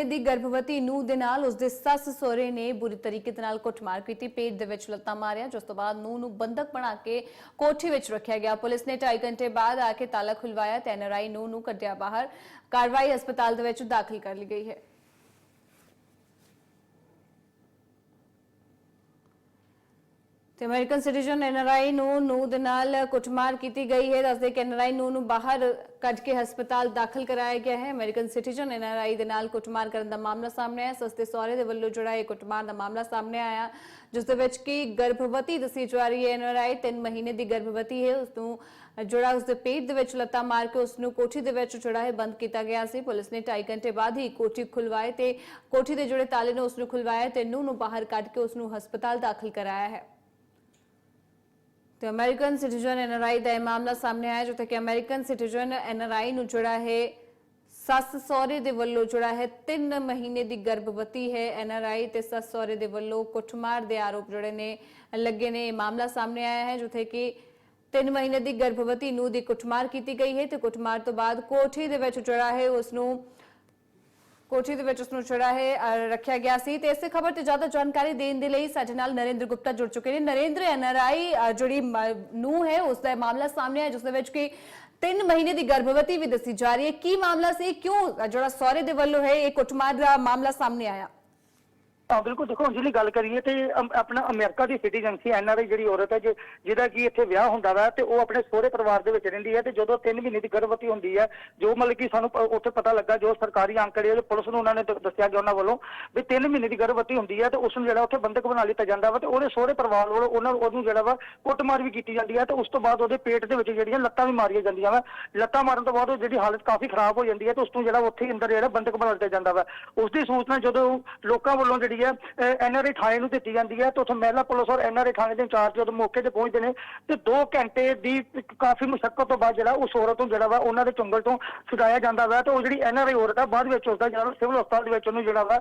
ਮਹੀਨੇ ਦੀ ਗਰਭਵਤੀ ਨੂੰਹ ਦੇ ਨਾਲ ਉਸਦੇ ਸੱਸ ਸਹੁਰੇ ਨੇ ਬੁਰੀ ਤਰੀਕੇ ਦੇ ਨਾਲ ਕੁੱਟਮਾਰ ਕੀਤੀ, ਪੇਟ ਦੇ ਵਿੱਚ ਲੱਤਾਂ ਮਾਰਿਆ, ਜਿਸ ਤੋਂ ਬਾਅਦ ਨੂੰਹ ਨੂੰ ਬੰਦਕ ਬਣਾ ਕੇ ਕੋਠੀ ਵਿੱਚ ਰੱਖਿਆ ਗਿਆ। ਪੁਲਿਸ ਨੇ 2.5 ਘੰਟੇ ਬਾਅਦ ਆ ਕੇ ਤਾਲਾ ਖੁਲਵਾਇਆ ਤੇ ਐਨਆਰਆਈ ਨੂੰਹ ਨੂੰ ਕੱਢਿਆ ਬਾਹਰ। ਕਾਰਵਾਈ ਹਸਪਤਾਲ ਦੇ ਵਿੱਚ ਦਾਖਲ ਕਰ ਲਈ ਗਈ ਹੈ। ਤੇ ਅਮਰੀਕਨ ਸਿਟੀਜ਼ਨ ਐਨਆਰਆਈ ਨੂੰ ਨੂੰ ਦੇ ਨਾਲ ਕੁੱਟਮਾਰ ਕੀਤੀ ਗਈ ਹੈ। ਦੱਸਦੇ ਕਿ ਐਨਆਰਆਈ ਨੂੰ ਨੂੰ ਬਾਹਰ ਕੱਢ ਕੇ ਹਸਪਤਾਲ ਦਾਖਲ ਕਰਾਇਆ ਗਿਆ ਹੈ। ਅਮਰੀਕਨ ਸਿਟੀਜ਼ਨ ਐਨਆਰਆਈ ਦੇ ਨਾਲ ਕੁੱਟਮਾਰ ਕਰਨ ਦਾ ਮਾਮਲਾ ਸਾਹਮਣੇ ਆਇਆ। ਸਸਤੇ ਸਹੁਰੇ ਦੇ ਵੱਲੋਂ ਜਿਹੜਾ ਇਹ ਕੁੱਟਮਾਰ ਦਾ ਮਾਮਲਾ ਸਾਹਮਣੇ ਆਇਆ, ਜਿਸ ਦੇ ਵਿੱਚ ਕਿ ਗਰਭਵਤੀ ਦੱਸੀ ਜਾ ਰਹੀ ਹੈ। ਐਨਆਰਆਈ 3 ਮਹੀਨੇ ਦੀ ਗਰਭਵਤੀ ਹੈ। ਉਸ ਨੂੰ ਜਿਹੜਾ ਉਸ ਦੇ ਪੇਟ ਦੇ ਵਿੱਚ ਲੱਤਾਂ ਮਾਰ ਕੇ ਉਸ ਨੂੰ ਕੋਠੀ ਦੇ ਵਿੱਚ ਜਿਹੜਾ ਹੈ ਬੰਦ ਕੀਤਾ ਗਿਆ ਸੀ। ਪੁਲਿਸ ਨੇ 2.5 ਘੰਟੇ ਬਾਅਦ ਹੀ ਕੋਠੀ ਖੁਲਵਾਏ ਤੇ ਕੋਠੀ ਦੇ ਜਿਹੜੇ ਤਾਲੇ ਨੇ ਉਸ ਨੂੰ ਖੁਲਵਾਇਆ ਤੇ ਨੂੰ ਨੂੰ ਬਾਹਰ ਕੱਢ ਕੇ ਉਸ ਨੂੰ ਹਸਪਤਾਲ ਦਾਖਲ ਕਰਾਇਆ ਹੈ। ਤੇ ਅਮਰੀਕਨ ਸਿਟੀਜ਼ਨ ਐਨਆਰਆਈ ਦਾ ਇਹ ਮਾਮਲਾ ਸਾਹਮਣੇ ਆਇਆ, ਜਿੱਥੇ ਕਿ ਅਮਰੀਕਨ ਸਿਟੀਜ਼ਨ ਐਨਆਰਆਈ ਨੂੰ ਜਿਹੜਾ ਹੈ, ਸੱਸ ਸਹੁਰੇ ਦੇ ਵੱਲੋਂ ਜਿਹੜਾ ਹੈ 3 ਮਹੀਨੇ ਦੀ ਗਰਭਵਤੀ ਹੈ ਐਨਆਰਆਈ ਤੇ ਸੱਸ ਸਹੁਰੇ ਦੇ ਵੱਲੋਂ ਕੁੱਟਮਾਰ ਦੇ ਆਰੋਪ ਜਿਹੜੇ ਨੇ ਲੱਗੇ ਨੇ ਇਹ ਮਾਮਲਾ ਸਾਹਮਣੇ ਆਇਆ ਹੈ, ਜਿੱਥੇ ਕਿ 3 ਮਹੀਨੇ ਦੀ ਗਰਭਵਤੀ ਨੂੰ ਦੀ ਕੁੱਟਮਾਰ ਕੀਤੀ ਗਈ ਹੈ ਤੇ ਕੁੱਟਮਾਰ ਤੋਂ ਬਾਅਦ ਕੋਠੀ ਦੇ ਵਿੱਚ ਜਿਹੜਾ ਹੈ, ਉਸ ਨੂੰ ਕੋਠੀ ਦੇ ਵਿੱਚ ਉਸ ਨੂੰ ਜਿਹੜਾ ਹੈ ਰੱਖਿਆ ਗਿਆ ਸੀ ਤੇ ਇਸੇ ਖਬਰ ਤੇ ਜ਼ਿਆਦਾ ਜਾਣਕਾਰੀ ਦੇਣ ਦੇ ਲਈ ਸਾਡੇ ਨਾਲ ਨਰਿੰਦਰ ਗੁਪਤਾ ਜੁੜ ਚੁੱਕੇ ਨੇ। ਨਰਿੰਦਰ ਐਨਆਰਆਈ ਜਿਹੜੀ ਨੂੰ ਹੈ, ਉਸ ਦਾ ਮਾਮਲਾ ਸਾਹਮਣੇ ਆਇਆ, ਜਿਸ ਦੇ ਵਿੱਚ ਕਿ 3 ਮਹੀਨੇ ਦੀ ਗਰਭਵਤੀ ਵੀ ਦੱਸੀ ਜਾ ਰਹੀ ਹੈ। ਕੀ ਮਾਮਲਾ ਸੀ? ਕਿਉਂ ਜਿਹੜਾ ਸਹੁਰੇ ਦੇ ਵੱਲੋਂ ਹੈ, ਇਹ ਕੁੱਟਮਾਰ ਦਾ ਮਾਮਲਾ ਸਾਹਮਣੇ ਆਇਆ? ਹਾਂ ਬਿਲਕੁਲ ਦੇਖੋ ਅੰਜਲੀ ਗੱਲ ਕਰੀਏ ਤੇ ਅਮ- ਆਪਣਾ ਅਮਰੀਕਾ ਦੀ ਸਿਟੀਜ਼ਨ ਸੀ ਐਨਆਰਆਈ ਜਿਹੜੀ ਔਰਤ ਹੈ, ਜੇ- ਜਿਹਦਾ ਕੀ ਇੱਥੇ ਵਿਆਹ ਹੁੰਦਾ ਵਾ ਤੇ ਉਹ ਆਪਣੇ ਸਹੁਰੇ ਪਰਿਵਾਰ ਦੇ ਵਿੱਚ ਰਹਿੰਦੀ ਹੈ ਤੇ ਜਦੋਂ 3 ਮਹੀਨੇ ਦੀ ਗਰਭਵਤੀ ਹੁੰਦੀ ਹੈ, ਜੋ ਮਤਲਬ ਕਿ ਸਾਨੂੰ ਪ- ਉੱਥੇ ਪਤਾ ਲੱਗਾ ਜੋ ਸਰਕਾਰੀ ਅੰਕੜੇ ਜੋ ਪੁਲਿਸ ਨੂੰ ਉਹਨਾਂ ਨੇ ਦ- ਦੱਸਿਆ ਗਿਆ ਉਹਨਾਂ ਵੱਲੋਂ ਵੀ 3 ਮਹੀਨੇ ਦੀ ਗਰਭਵਤੀ ਹੁੰਦੀ ਹੈ ਤੇ ਉਸ ਨੂੰ ਜਿਹੜਾ ਉੱਥੇ ਬੰਦਕ ਬਣਾ ਲਿੱਤਾ ਜਾਂਦਾ ਵਾ ਤੇ ਉਹਦੇ ਸਹੁਰੇ ਪਰਿਵਾਰ ਵੱਲੋਂ ਉਹਨਾਂ ਨੂੰ ਉਹਨੂੰ ਜਿਹੜਾ ਵਾ ਕੁੱਟਮਾਰ ਵੀ ਕੀਤੀ ਜਾਂਦੀ ਹੈ ਤੇ ਉਸ ਤੋਂ ਬਾਅਦ ਉਹਦੇ ਪੇਟ ਦੇ ਵਿੱਚ ਜਿਹੜੀਆਂ ਲੱਤਾਂ ਵੀ ਮਾਰੀਆਂ ਜਾਂਦੀਆਂ ਵਾ। ਲੱਤਾਂ ਮਾਰਨ ਤੋਂ ਬਾਅਦ ਉਹ ਜਿਹੜੀ ਹਾਲਤ ਕਾਫੀ ਖਰਾਬ ਹੋ ਜਾਂਦੀ ਹੈ ਤੇ ਉਸ ਨੂੰ ਜਿਹੜਾ ਉੱਥੇ ਹੀ ਅੰਦਰ ਜਿਹੜਾ ਬੰਦਕ ਬਣਾ ਦਿੱਤਾ ਜਾਂਦਾ ਵਾ। ਉਸ ਦੀ ਸੂਚਨਾ ਜਦੋਂ ਲੋਕਾਂ ਵੱਲੋਂ ਜਿਹੜੀ ਹੈ ਐਨਆਰਆਈ ਥਾਣੇ ਨੂੰ ਦਿੱਤੀ ਜਾਂਦੀ ਹੈ ਤੇ ਉੱਥੋਂ ਮਹਿਲਾ ਪੁਲਿਸ ਔਰ ਐਨਆਰਆਈ ਥਾਣੇ ਦੇ ਇੰਚਾਰਜ ਜਦੋਂ ਮੌਕੇ ਤੇ ਪਹੁੰਚਦੇ ਨੇ ਤੇ 2 ਘੰਟੇ ਦੀ ਕਾਫੀ ਮੁਸ਼ਕਲ ਤੋਂ ਬਾਅਦ ਜਿਹੜਾ ਉਸ ਔਰਤ ਨੂੰ ਜਿਹੜਾ ਵਾ ਉਹਨਾਂ ਦੇ ਚੁੰਗਲ ਤੋਂ ਛੁਡਾਇਆ ਜਾਂਦਾ ਵਾ ਤੇ ਉਹ ਜਿਹੜੀ ਐਨਆਰਆਈ ਔਰਤ ਆ ਬਾਅਦ ਵਿੱਚ ਉਸਦਾ ਜਿਹੜਾ ਸਿਵਲ ਹਸਪਤਾਲ ਦੇ ਵਿੱਚ ਉਹਨੂੰ ਜਿਹੜਾ ਵਾ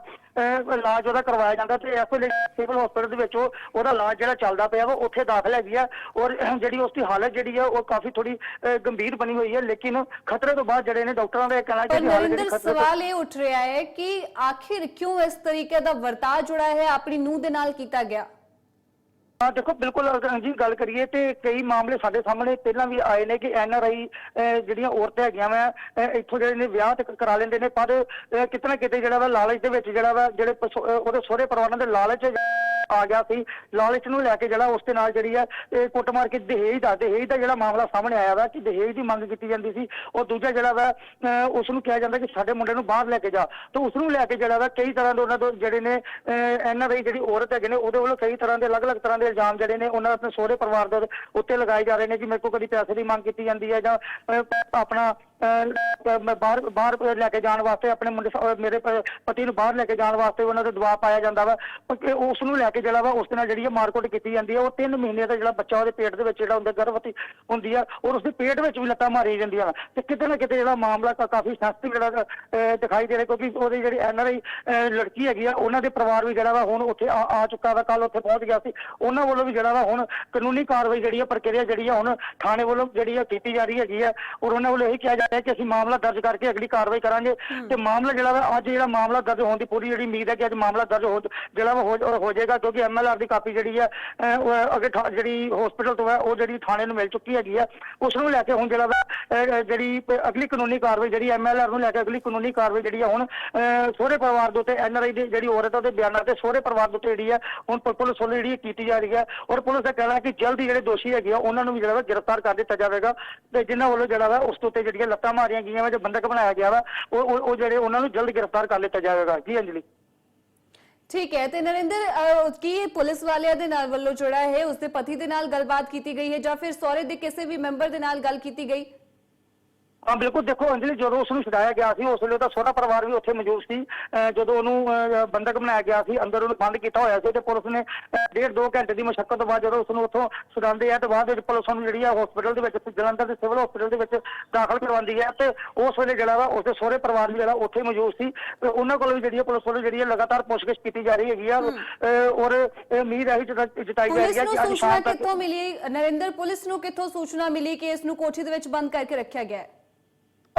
ਇਲਾਜ ਉਹਦਾ ਕਰਵਾਇਆ ਜਾਂਦਾ ਤੇ ਇਸ ਵੇਲੇ ਸਿਵਲ ਹਸਪਤਾਲ ਦੇ ਵਿੱਚ ਉਹ- ਉਹਦਾ ਇਲਾਜ ਜਿਹੜਾ ਚੱਲਦਾ ਪਿਆ ਵਾ ਉੱਥੇ ਦਾਖਲ ਹੈਗੀ ਆ ਔਰ ਜਿਹੜੀ ਉਸ ਦੀ ਹਾਲਤ ਜਿਹੜੀ ਆ ਉਹ ਕਾਫੀ ਥੋੜੀ ਗੰਭੀਰ ਬਣੀ ਹੋਈ ਹੈ ਲੇਕਿਨ ਖਤਰੇ ਤੋਂ ਬਾਅਦ ਜਿਹੜੇ ਨੇ ਡਾਕਟਰਾਂ ਦਾ ਇਹ ਕਹਿਣਾ ਕਿ ਹਾਲਤ ਜਿਹੜੀ ਖਤਰੇ ਤੋਂ ਸਵਾਲ ਇਹ ਉੱਠ ਰਿਹਾ ਹੈ ਕਿ ਆਖਿਰ ਕਿਉਂ ਇਸ ਤਰੀਕੇ ਦਾ ਵਰਤਾਅ ਜੁੜਾ ਹੈ ਆਪਣੀ ਨੂੰਹ ਦੇ ਨਾਲ ਕੀਤਾ ਗਿਆ। ਹਾਂ ਦੇਖੋ ਬਿਲਕੁਲ ਜੀ ਗੱਲ ਕਰੀਏ ਤੇ ਕਈ ਮਾਮਲੇ ਸਾਡੇ ਸਾਹਮਣੇ ਪਹਿਲਾਂ ਵੀ ਆਏ ਨੇ ਕਿ ਐਨ ਆਰ ਆਈ ਜਿਹੜੀਆਂ ਔਰਤਾਂ ਹੈਗੀਆਂ ਵਾ ਇੱਥੋਂ ਜਿਹੜੇ ਨੇ ਵਿਆਹ ਤੇ ਕਰਾ ਲੈਂਦੇ ਨੇ ਪਰ ਅਹ, ਕਿਤੇ ਨਾ ਕਿਤੇ ਜਿਹੜਾ ਵਾ ਲਾਲਚ ਦੇ ਵਿੱਚ ਜਿਹੜਾ ਵਾ ਜਿਹੜੇ ਉਹਦੇ ਸਹੁਰੇ ਪਰਿਵਾਰਾਂ ਦੇ ਲਾਲਚ ਆ ਗਿਆ ਸੀ। ਲਾਲਚ ਨੂੰ ਲੈ ਕੇ ਜਿਹੜਾ ਉਸ ਦੇ ਨਾਲ ਜਿਹੜੀ ਹੈ ਇਹ ਕੁੱਟਮਾਰ ਕੇ ਦਹੇਜ ਦਾ ਦਹੇਜ ਦਾ ਜਿਹੜਾ ਮਾਮਲਾ ਸਾਹਮਣੇ ਆਇਆ ਵਾ ਕਿ ਦਹੇਜ ਦੀ ਮੰਗ ਕੀਤੀ ਜਾਂਦੀ ਸੀ। ਉਹ ਦੂਜਾ ਜਿਹੜਾ ਵਾ ਅਹ, ਉਸ ਨੂੰ ਕਿਹਾ ਜਾਂਦਾ ਕਿ ਸਾਡੇ ਮੁੰਡੇ ਨੂੰ ਬਾਹਰ ਲੈ ਕੇ ਜਾ। ਤੇ ਉਸ ਨੂੰ ਲੈ ਕੇ ਜਿਹੜਾ ਵਾ ਕਈ ਤਰ੍ਹਾਂ ਦੇ ਉਹਨਾਂ ਦੇ ਜਿਹੜੇ ਨੇ ਐਨ ਆਰ ਆਈ ਜਿਹੜੀ ਔਰਤ ਹੈਗੇ ਨੇ ਉਹਦੇ ਵੱਲੋਂ ਕਈ ਤਰ੍ਹਾਂ ਦੇ ਅਲੱਗ-ਅਲੱਗ ਤਰ੍ਹਾਂ ਦੇ ਇਲਜ਼ਾਮ ਜਿਹੜੇ ਨੇ ਉਹਨਾਂ ਆਪਣੇ ਸਹੁਰੇ ਪਰਿਵਾਰ ਦੇ ਉੱਤੇ ਲਗਾਏ ਜਾ ਰਹੇ ਨੇ ਕਿ ਮੇਰੇ ਕੋਲ ਕਦੀ ਪੈਸੇ ਦੀ ਮੰਗ ਕੀਤੀ ਜਾਂਦੀ ਹੈ ਜਾਂ ਆਪਣਾ ਮੈਂ ਬਾਹਰ ਬਾਹਰ ਲੈ ਕੇ ਜਾਣ ਵਾਸਤੇ ਆਪਣੇ ਮੁੰਡੇ ਮੇਰੇ ਪਤੀ ਨੂੰ ਬਾਹਰ ਲੈ ਕੇ ਜਾਣ ਵਾਸਤੇ ਉਹਨਾਂ ਤੇ ਦਬਾਅ ਪਾਇਆ ਜਾਂਦਾ ਵਾ। ਕਿ ਉਸ ਨੂੰ ਲੈ ਕੇ ਜਿਹੜਾ ਵਾ, ਉਸ ਨਾਲ ਜਿਹੜੀ ਹੈ ਮਾਰਕੁੱਟ ਕੀਤੀ ਜਾਂਦੀ ਹੈ ਉਹ 3 ਮਹੀਨੇ ਦਾ ਜਿਹੜਾ ਬੱਚਾ ਉਹਦੇ ਪੇਟ ਦੇ ਵਿੱਚ, ਜਿਹੜਾ ਹੁੰਦਾ ਗਰਭਵਤੀ ਹੁੰਦੀ ਆ, ਔਰ ਉਸ ਪੇਟ ਵਿੱਚ ਵੀ ਲੱਤਾਂ ਮਾਰੀਆਂ ਜਾਂਦੀਆਂ ਵਾ। ਤੇ ਕਿਤੇ ਨਾ ਕਿਤੇ ਜਿਹੜਾ ਮਾਮਲਾ ਕਾਫੀ ਸੈਂਸਿਟਿਵ ਜਿਹੜਾ ਦਿਖਾਈ ਦੇ ਰਿਹਾ, ਕਿਉਂਕਿ ਉਹਦੀ ਜਿਹੜੀ ਐਨ ਆਰ ਆਈ ਲੜਕੀ ਹੈਗੀ ਆ, ਉਹਨਾਂ ਦੇ ਪਰਿਵਾਰ ਵੀ ਜਿਹੜਾ ਵਾ ਹੁਣ ਉੱਥੇ ਆ ਆ ਚੁੱਕਾ ਵਾ ਕੱਲ ਉੱਥੇ ਪਹੁੰਚ ਗਿਆ ਸੀ। ਉਹਨਾਂ ਵੱਲੋਂ ਵੀ ਜਿਹੜਾ ਵਾ ਹੁਣ ਕਾਨੂੰਨੀ ਕਾਰਵਾਈ ਜਿਹੜੀ ਆ, ਪ੍ਰਕਿਰਿਆ ਜਿਹੜੀ ਆ, ਹੁਣ ਥਾਣੇ ਵੱਲੋਂ ਜਿਹੜੀ ਆ ਕੀਤੀ ਜਾ ਰਹੀ ਹੈਗੀ ਆ, ਔਰ ਉਹਨਾਂ ਵੱਲੋਂ ਇਹ ਕਿਹਾ ਰਿਹਾ ਕਿ ਅਸੀਂ ਮਾਮਲਾ ਦਰਜ ਕਰਕੇ ਅਗਲੀ ਕਾਰਵਾਈ ਕਰਾਂਗੇ ਤੇ ਮਾਮਲਾ ਜਿਹੜਾ ਵਾ ਅੱਜ ਜਿਹੜਾ ਮਾਮਲਾ ਦਰਜ ਹੋਣ ਦੀ ਪੂਰੀ ਜਿਹੜੀ ਉਮੀਦ ਹੈ ਕਿ ਅੱਜ ਮਾਮਲਾ ਦਰਜ ਹੋ ਜਿਹੜਾ ਵਾ ਹੋ ਹੋ ਜਾਏਗਾ ਕਿਉਂਕਿ ਐਮਐਲਆਰ ਦੀ ਕਾਪੀ ਜਿਹੜੀ ਅਹ, ਉਹ ਅੱਗੇ ਜਿਹੜੀ ਹਸਪੀਟਲ ਤੋਂ ਹੈ ਉਹ ਜਿਹੜੀ ਥਾਣੇ ਨੂੰ ਮਿਲ ਚੁੱਕੀ ਹੈਗੀ ਆ ਉਸ ਨੂੰ ਲੈ ਕੇ ਹੁਣ ਜਿਹੜਾ ਵਾ ਅਹ, ਜਿਹੜੀ ਪ- ਅਗਲੀ ਕਾਨੂੰਨੀ ਕਾਰਵਾਈ ਜਿਹੜੀ ਐਮਐਲਆਰ ਨੂੰ ਲੈ ਕੇ ਅਗਲੀ ਕਾਨੂੰਨੀ ਕਾਰਵਾਈ ਜਿਹੜੀ ਆ ਹੁਣ ਅਹ, ਸਹੁਰੇ ਪਰਿਵਾਰ ਦੇ ਉੱਤੇ ਐਨਆਰਆਈ ਦੀ ਜਿਹੜੀ ਔਰਤ ਉਹਦੇ ਬਿਆਨਾਂ ਤੇ ਸਹੁਰੇ ਪਰਿਵਾਰ ਦੇ ਉੱਤੇ ਜਿਹੜੀ ਆ ਹੁਣ ਪ- ਪੁਲਿਸ ਵੱਲੋਂ ਜਿਹੜੀ ਕੀਤੀ ਜਾ ਰਹੀ ਹੈ ਔਰ ਪੁਲਿਸ ਦਾ ਕਹਿਣਾ ਹੈ ਕਿ ਜਲਦੀ ਜਿਹੜੇ ਦੋਸ਼ੀ ਹੈਗੇ ਆ ਉਹਨਾਂ ਨੂੰ ਵੀ ਜਿਹੜਾ ਵਾ ਗ੍ਰਿਫਤਾਰ ਕਰ ਦਿੱਤਾ ਜਾਵੇਗਾ ਤੇ ਜਿਨ੍ਹਾਂ ਵੱਲੋਂ ਜਿਹੜਾ ਵਾ ਉਸ ਦੇ ਉੱਤੇ ਜਿਹੜੀਆਂ ਲੱਤਾਂ ਮਾਰੀਆਂ ਗਈਆਂ ਵਾ ਜੋ ਬੰਦਕ ਬਣਾਇਆ ਗਿਆ ਵਾ ਉਹ ਉਹ- ਉਹ ਜਿਹੜੇ ਉਹਨਾਂ ਨੂੰ ਜਲਦ ਗ੍ਰਿਫਤਾਰ ਕਰ ਲਿੱਤਾ ਜਾਵੇਗਾ। ਜੀ ਅੰਜਲੀ। ਠੀਕ ਹੈ ਤੇ ਨਰਿੰਦਰ ਅਹ, ਕੀ ਪੁਲਿਸ ਵਾਲਿਆਂ ਦੇ ਨਾਲ ਵੱਲੋਂ ਜਿਹੜਾ ਹੈ? ਉਸਦੇ ਪਤੀ ਦੇ ਨਾਲ ਗੱਲਬਾਤ ਕੀਤੀ ਗਈ ਹੈ ਜਾਂ ਫਿਰ ਸਹੁਰੇ ਦੇ ਕਿਸੇ ਵੀ ਮੈਂਬਰ ਦੇ ਨਾਲ ਗੱਲ ਕੀਤੀ ਗਈ? ਹਾਂ ਬਿਲਕੁਲ ਦੇਖੋ ਅੰਜਲੀ ਜਦੋਂ ਉਸ ਨੂੰ ਛਡਾਇਆ ਗਿਆ ਸੀ ਉਸ ਵੇਲੇ ਉਹਦਾ ਸਹੁਰਾ ਪਰਿਵਾਰ ਵੀ ਉੱਥੇ ਮੌਜੂਦ ਸੀ। ਅਹ ਜਦੋਂ ਉਹਨੂੰ ਅਹ, ਬੰਦਕ ਬਣਾਇਆ ਗਿਆ ਸੀ ਅੰਦਰ ਉਹਨੂੰ ਬੰਦ ਕੀਤਾ ਹੋਇਆ ਸੀ ਤੇ ਪੁਲਿਸ ਨੇ ਅਹ, ਡੇਢ ਦੋ ਘੰਟੇ ਦੀ ਮੁਸ਼ਕਲ ਤੋਂ ਬਾਅਦ ਜਦੋਂ ਉਸ ਨੂੰ ਉੱਥੋਂ ਛੁਡਾਉਂਦੇ ਆ ਤੇ ਬਾਅਦ ਵਿੱਚ ਪੁਲਿਸ ਉਹਨੂੰ ਜਿਹੜੀ ਆ ਹਸਪੀਟਲ ਦੇ ਵਿੱਚ ਜਲੰਧਰ ਦੇ ਸਿਵਲ ਹਸਪੀਟਲ ਦੇ ਵਿੱਚ ਦਾਖਲ ਕਰਵਾਉਂਦੀ ਹੈ ਤੇ ਉਸ ਵੇਲੇ ਜਿਹੜਾ ਵਾ ਉਸਦੇ ਸਹੁਰੇ ਪਰਿਵਾਰ ਵੀ ਜਿਹੜਾ ਉੱਥੇ ਮੌਜੂਦ ਸੀ। ਤੇ ਉਹਨਾਂ ਕੋਲ ਵੀ ਜਿਹੜੀ ਆ ਪੁਲਿਸ ਵੱਲੋਂ ਜਿਹੜੀ ਆ ਲਗਾਤਾਰ ਪੁੱਛਗਿੱਛ ਕੀਤੀ ਜਾ ਰਹੀ ਹੈਗੀ ਆ। ਅਹ, ਔਰ ਇਹ ਉਮੀਦ ਹੈ ਜਤਾਈ ਜਤਾਈ ਜਾ ਪੁਲਿਸ ਰਹੀ ਹੈ ਨੂੰ ਕਿ ਅੱਜ ਸੂਚਨਾ ਸ਼ਾਮ ਤੱਕ ਕਿੱਥੋਂ ਮਿਲੀ? ਨਰਿੰਦਰ ਪੁਲਿਸ ਨੂੰ ਕਿੱਥੋਂ ਸੂਚਨਾ ਮਿਲੀ ਕਿ ਇਸ ਨੂੰ ਕੋਠੀ ਦੇ ਵਿੱਚ ਬੰਦ ਕਰਕੇ ਰੱਖਿਆ ਗਿਆ ਹੈ?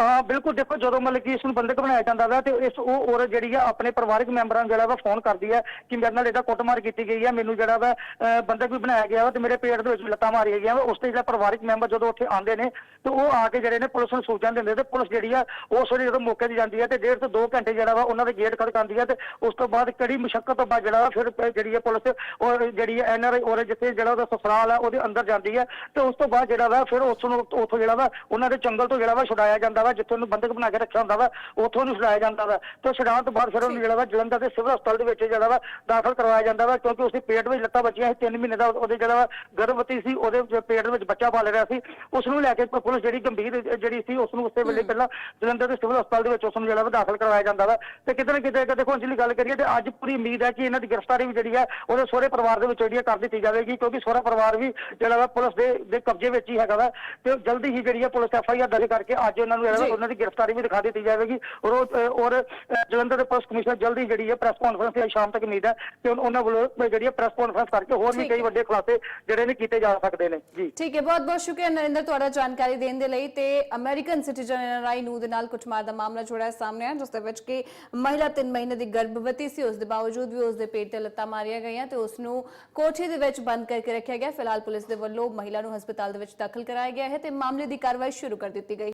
ਹਾਂ ਬਿਲਕੁਲ ਦੇਖੋ ਜਦੋਂ ਮਤਲਬ ਕਿ ਇਸ ਨੂੰ ਬੰਦਕ ਬਣਾਇਆ ਜਾਂਦਾ ਵਾ ਤੇ ਇਸ ਉਹ ਔਰਤ ਜਿਹੜੀ ਆ ਆਪਣੇ ਪਰਿਵਾਰਕ ਮੈਂਬਰਾਂ ਨੂੰ ਜਿਹੜਾ ਵਾ ਫੋਨ ਕਰਦੀ ਹੈ ਕਿ ਮੇਰੇ ਨਾਲ ਇਹਦਾ ਕੁੱਟਮਾਰ ਕੀਤੀ ਗਈ ਹੈ ਮੈਨੂੰ ਜਿਹੜਾ ਵਾ ਅਹ, ਬੰਦਕ ਵੀ ਬਣਾਇਆ ਗਿਆ ਵਾ ਤੇ ਮੇਰੇ ਪੇਟ ਦੇ ਵਿੱਚ ਲੱਤਾਂ ਮਾਰੀਆਂ ਗਈਆਂ ਵਾ ਉਸ ਤੇ ਜਿਹੜਾ ਪਰਿਵਾਰਕ ਮੈਂਬਰ ਜਦੋਂ ਉੱਥੇ ਆਉਂਦੇ ਨੇ ਤੇ ਉਹ ਆ ਕੇ ਜਿਹੜੇ ਨੇ ਪੁਲਿਸ ਨੂੰ ਸੂਚਨਾ ਦਿੰਦੇ ਤੇ ਪੁਲਿਸ ਜਿਹੜੀ ਆ ਉਸ ਵੇਲੇ ਜਦੋਂ ਮੌਕੇ ਤੇ ਜਾਂਦੀ ਹੈ ਤੇ ਡੇਢ ਤੋਂ 2 ਘੰਟੇ ਜਿਹੜਾ ਵਾ ਉਹਨਾਂ ਦੇ ਗੇਟ ਖੜਕਾਉਂਦੀ ਹੈ ਤੇ ਉਸ ਤੋਂ ਬਾਅਦ ਕੜੀ ਮੁਸ਼ਕਲ ਤੋਂ ਬਾਅਦ ਜਿਹੜਾ ਵਾ ਫਿਰ ਜਿਹੜੀ ਹੈ ਪੁਲਿਸ ਔਰ ਜਿਹੜੀ ਹੈ ਐਨਆਰਆਈ ਔਰ ਜਿੱਥੇ ਜਿਹੜਾ ਉਹਦਾ ਸਸਰਾਲ ਹੈ ਉਹਦੇ ਅੰਦਰ ਜਾਂਦੀ ਹੈ ਤੇ ਉਸ ਤੋਂ ਬਾਅਦ ਜਿਹੜਾ ਵਾ ਫਿਰ ਉਸ ਨੂੰ ਉੱਥੋਂ ਜਿਹੜਾ ਵਾ ਉਹਨਾਂ ਦੇ ਜੰਗਲ ਤੋਂ ਜਿਹੜਾ ਵਾ ਛੁਡਾਇਆ ਜਾਂਦਾ ਵਾ ਜਿੱਥੇ ਉਹਨੂੰ ਬੰਦਕ ਬਣਾ ਕੇ ਰੱਖਿਆ ਹੁੰਦਾ ਵਾ ਉੱਥੋਂ ਉਹਨੂੰ ਛੁਡਾਇਆ ਜਾਂਦਾ ਵਾ। ਤੇ ਛੁਡਾਉਣ ਤੋਂ ਬਾਅਦ ਫਿਰ ਉਹਨੂੰ ਜਿਹੜਾ ਵਾ ਜਲੰਧਰ ਦੇ ਸਿਵਲ ਹਸਪਤਾਲ ਦੇ ਵਿੱਚ ਜਿਹੜਾ ਵਾ ਦਾਖਲ ਕਰਵਾਇਆ ਜਾਂਦਾ ਵਾ ਕਿਉਂਕਿ ਉਸਦੇ ਪੇਟ ਵਿੱਚ ਲੱਤਾਂ ਬੱਚੀਆਂ ਸੀ 3 ਮਹੀਨੇ ਦਾ ਉਹਦੇ ਜਿਹੜਾ ਵਾ ਗਰਭਵਤੀ ਸੀ ਉਹਦੇ ਪੇਟ ਦੇ ਵਿੱਚ ਬੱਚਾ ਪਾਲ ਰਿਹਾ ਸੀ। ਉਸ ਨੂੰ ਲੈ ਕੇ ਪੁਲਿਸ ਜਿਹੜੀ ਗੰਭੀਰ ਜਿਹੜੀ ਸੀ ਉਸ ਨੂੰ ਉਸੇ ਵੇਲੇ ਪਹਿਲਾਂ ਜਲੰਧਰ ਦੇ ਸਿਵਲ ਹਸਪਤਾਲ ਦੇ ਵਿੱਚ ਉਸ ਨੂੰ ਜਿਹੜਾ ਵਾ ਦਾਖਲ ਕਰਵਾਇਆ ਜਾਂਦਾ ਵਾ। ਤੇ ਕਿਤੇ ਨਾ ਕਿਤੇ ਦੇਖੋ ਅੰਜਲੀ ਗੱਲ ਕਰੀਏ ਤੇ ਅੱਜ ਪੂਰੀ ਉਮੀਦ ਹੈ ਕਿ ਇਹਨਾਂ ਦੀ ਗ੍ਰਿਫਤਾਰੀ ਵੀ ਜਿਹੜੀ ਹੈ ਉਹਦੇ ਸਹੁਰੇ ਪਰਿਵਾਰ ਦੇ ਵਿੱਚ ਜਿਹੜੀ ਹੈ ਕਰ ਦਿੱਤੀ ਜਾਵੇਗੀ ਕਿਉਂਕਿ ਸਹੁਰਾ ਪਰਿਵਾਰ ਵੀ ਜਿਹੜਾ ਵਾ ਪੁਲਿਸ ਦੇ ਦੇ ਕਬਜ਼ੇ ਵਿੱਚ ਹੀ ਹੈਗਾ ਵਾ। ਤੇ ਜਲਦੀ ਹੀ ਜਿਹੜੀ ਹੈ ਪੁਲਿਸ ਐਫ ਆਈ ਆਰ ਦਰਜ ਕਰਕੇ ਅੱਜ ਉਹਨਾਂ ਨੂੰ ਜਿਹੜਾ ਵਾ ਜੀ। ਉਹਨਾਂ ਦੀ ਗ੍ਰਿਫਤਾਰੀ ਵੀ ਦਿਖਾ ਦਿੱਤੀ ਜਾਵੇਗੀ। ਔਰ ਉਹ, ਔਰ ਜਲੰਧਰ ਦੇ ਪੁਲਿਸ ਕਮਿਸ਼ਨਰ ਜਲਦੀ ਜਿਹੜੀ ਹੈ ਪ੍ਰੈਸ ਕਾਨਫਰੰਸ ਤੇ ਸ਼ਾਮ ਤੱਕ ਉਮੀਦ ਹੈ ਕਿ ਉਨ- ਉਹਨਾਂ ਵੱਲੋਂ ਜਿਹੜੀ ਹੈ ਪ੍ਰੈਸ ਕਾਨਫਰੰਸ ਕਰਕੇ ਹੋਰ ਵੀ ਠੀਕ ਕਈ ਹੈ। ਵੱਡੇ ਖੁਲਾਸੇ ਜਿਹੜੇ ਨੇ ਕੀਤੇ ਜਾ ਸਕਦੇ ਨੇ। ਜੀ। ਠੀਕ ਹੈ। ਬਹੁਤ ਬਹੁਤ ਸ਼ੁਕਰੀਆ ਨਰਿੰਦਰ ਤੁਹਾਡਾ ਜਾਣਕਾਰੀ ਦੇਣ ਦੇ ਲਈ ਤੇ ਅਮਰੀਕਨ ਸਿਟੀਜ਼ਨ ਐਨਆਰਆਈ ਨੂੰ ਦੇ ਨਾਲ ਕੁੱਟਮਾਰ ਦਾ ਮਾਮਲਾ ਜੁੜਿਆ ਹੈ ਸਾਹਮਣੇ ਆ ਜਿਸ ਦੇ ਵਿੱਚ ਕਿ ਮਹਿਲਾ 3 ਮਹੀਨੇ ਦੀ ਗਰਭਵਤੀ ਸੀ। ਉਸ ਦੇ ਬਾਵਜੂਦ ਵੀ ਉਸ ਦੇ ਪੇਟ ਤੇ ਲੱਤਾਂ ਮਾਰੀਆਂ ਗਈਆਂ ਤੇ ਉਸ ਨੂੰ ਕੋਠੀ ਦੇ ਵਿੱਚ ਬੰਦ ਕਰਕੇ ਰੱਖਿਆ ਗਿਆ। ਫਿਲਹਾਲ ਪੁਲਿਸ ਦੇ ਵੱਲੋਂ ਮਹਿਲਾ ਨੂੰ ਹਸਪਤਾਲ ਦੇ ਵਿੱਚ ਦਾਖਲ ਕਰਾਇਆ ਗਿਆ ਹੈ ਤੇ ਮਾਮਲੇ ਦੀ ਕਾਰਵਾਈ ਸ਼ੁਰੂ ਕਰ ਦਿੱਤੀ ਗਈ।